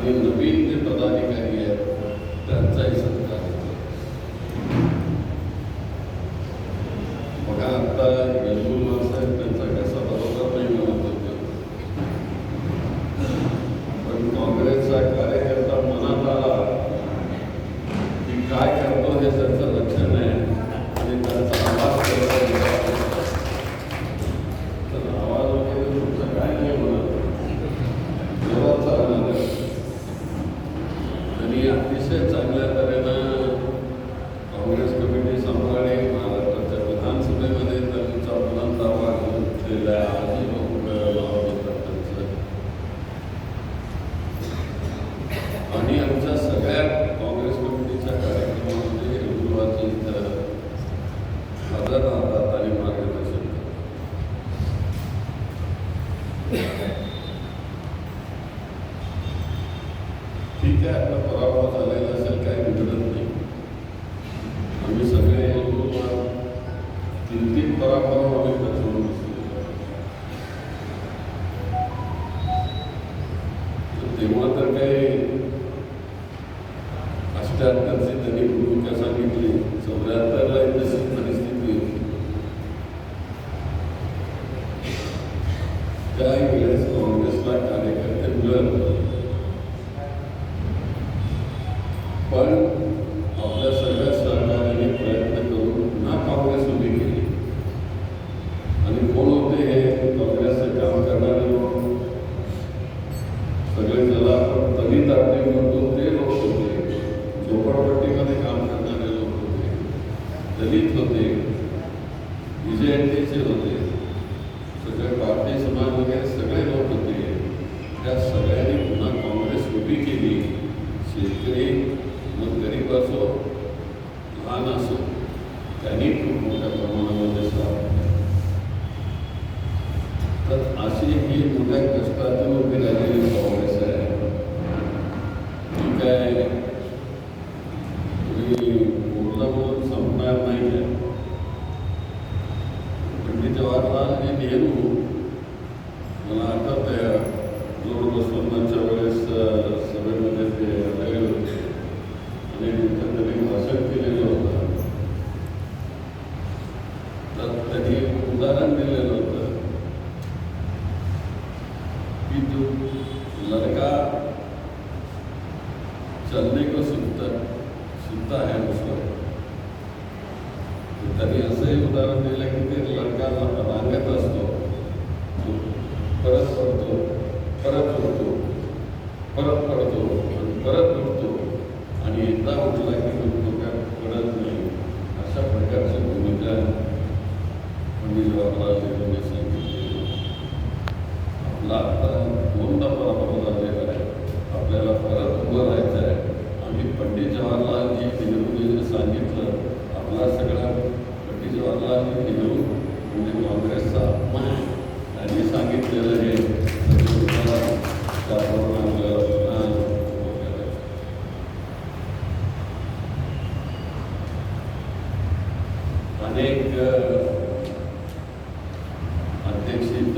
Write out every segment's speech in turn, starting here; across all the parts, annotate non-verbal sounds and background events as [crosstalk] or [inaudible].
आणि नवीन जे पदाधिकारी आहेत त्यांचाही सत्कार होतो. बघा आता यशवंत माणसाहेब त्यांचा कसा बरोबर नाही म्हणत होते. पण काँग्रेसचा कार्यकर्ता मनात आला की काय करतो हे त्याचं आणि आमच्या सगळ्या काँग्रेस कमिटीच्या कार्यक्रमामध्ये हिंदुत्वाचे इथं हजर राहतात आणि मार्गदर्शन करतात ठीक आहे आपला पराभव झालेला असेल काही बिघडत नाही आम्ही सगळे हिंदू तीन तीन पराभव आम्ही पचवून बसलेलो आहे. तर तेव्हा तर काही पण आपल्या सगळ्या لڑکا چلنے کو سنتا سنتا ہے त्यांनी असंही उदाहरण दिलं की ते लडका रांगत असतो. परत पडतो परत उठतो परत पडतो आणि परत उठतो आणि एकदा उठला की तो काय पडत नाही. अशा प्रकारची भूमिका म्हणजे जवाहरलाल सांगितली आपला आता दोनदा पराभव झालेला आहे? आपल्याला परत उभं राहायचं आहे. आम्ही पंडित जवाहरलालजी नेहरूंनी सांगितलं आपला सगळा पंडित जवाहरलालजी नेहरू म्हणजे काँग्रेसचा अपमान आहे. त्यांनी सांगितलेलं हे सगळं तुम्हाला त्याप्रमाणे आपल्याला पुन्हा उभं करायचं. अनेक अ, अध्यक्षित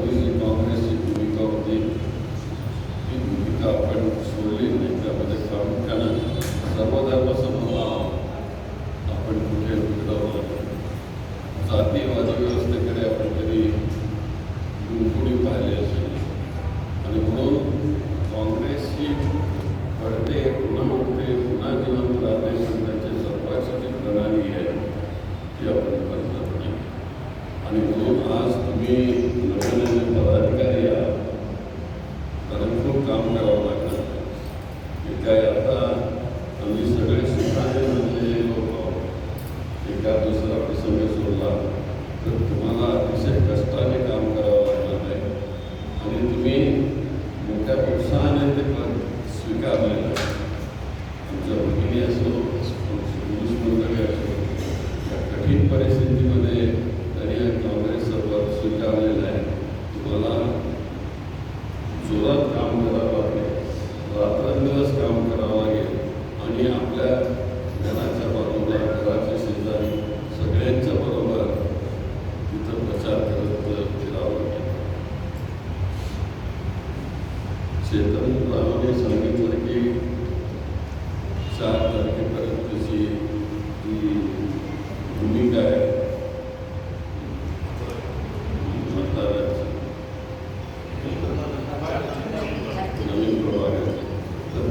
doing in Congress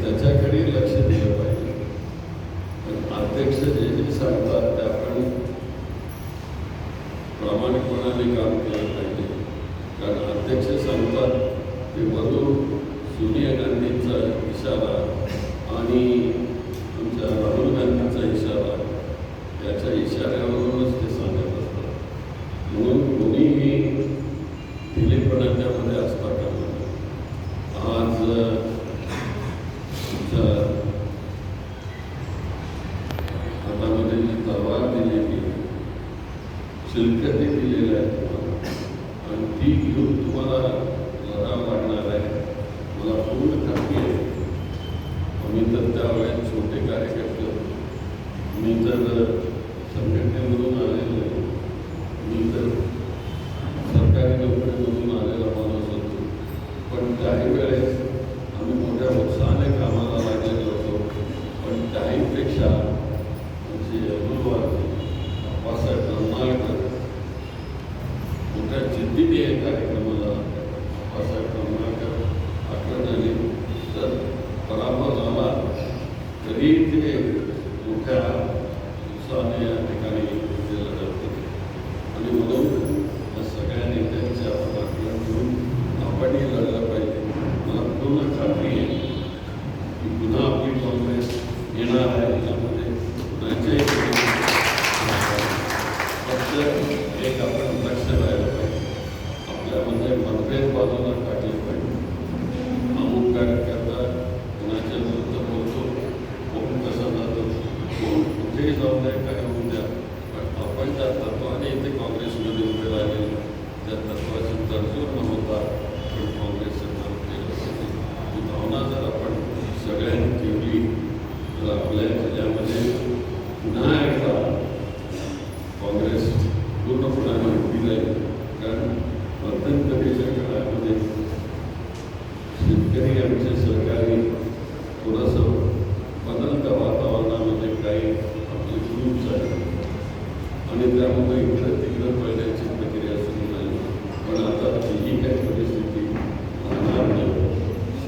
त्याच्याकडे लक्ष दिलं पाहिजे. अध्यक्ष सांगतात आपण काम केलं पाहिजे. कारण अध्यक्ष सांगतात ते वधू सोनिया गांधींचा इशारा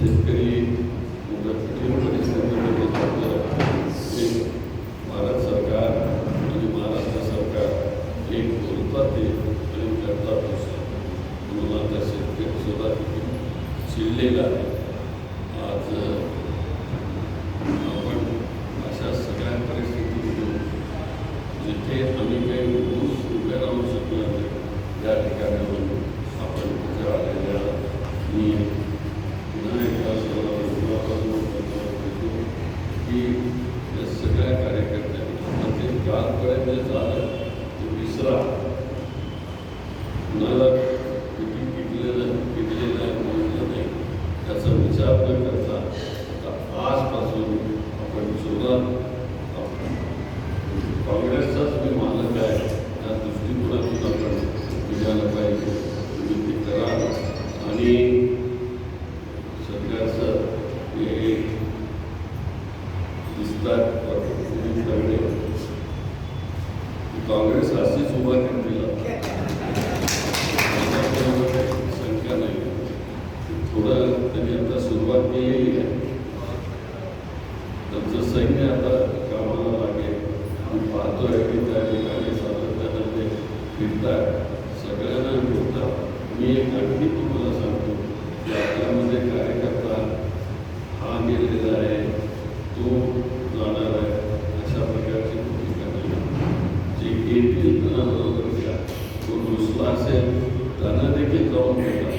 शेतकरी म्हणजे भारत सरकार म्हणजे महाराष्ट्र सरकार एक बोलतात ते प्रेम करतात म्हणून आता शेतकरी स्वतः आहे. आज आपण अशा सगळ्या परिस्थितीतून जिथे आम्ही काही ऊस उभे राहू शकलो त्या ठिकाणावरून आपण आलेल्या मी त्याचा विचार न करता आजपासून आपण जोरात काँग्रेसचाच मी मालक आहे. त्या दृष्टिकोनातून आपण पाहिजे. तुम्ही ते करा. आणि सरकारचं हे दिसतात. करणे काँग्रेस अशीच उभा [laughs] निवडीला संख्या नाही. थोडं तरी आता सुरुवात केलेली आहे. त्यांचं सैन्य आता कामाला लागेल. आणि पाहतोय की त्या ठिकाणी सातत्यानं ते फिरतात सगळ्यांना फिरतात मी एक आणखी तुम्हाला सांगतो की आपल्यामध्ये कार्यकर्ता हा गेलेला आहे तो Okay.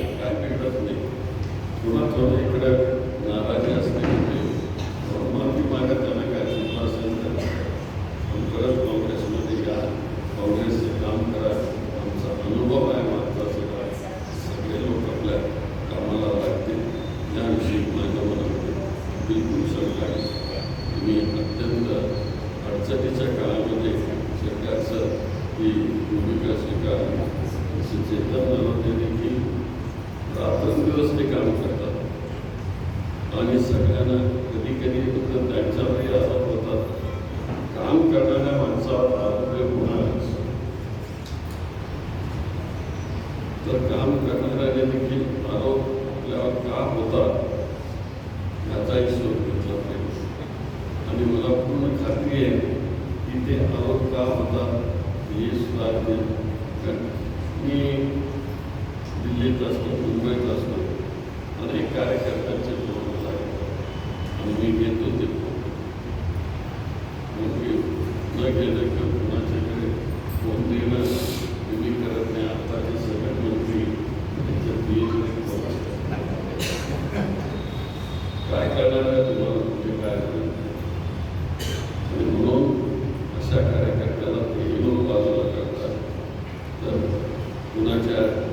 आम्ही सगळ्यांना कधी कधी फक्त त्यांच्यावरही आरोप होतात. काम करणाऱ्या माणसावर going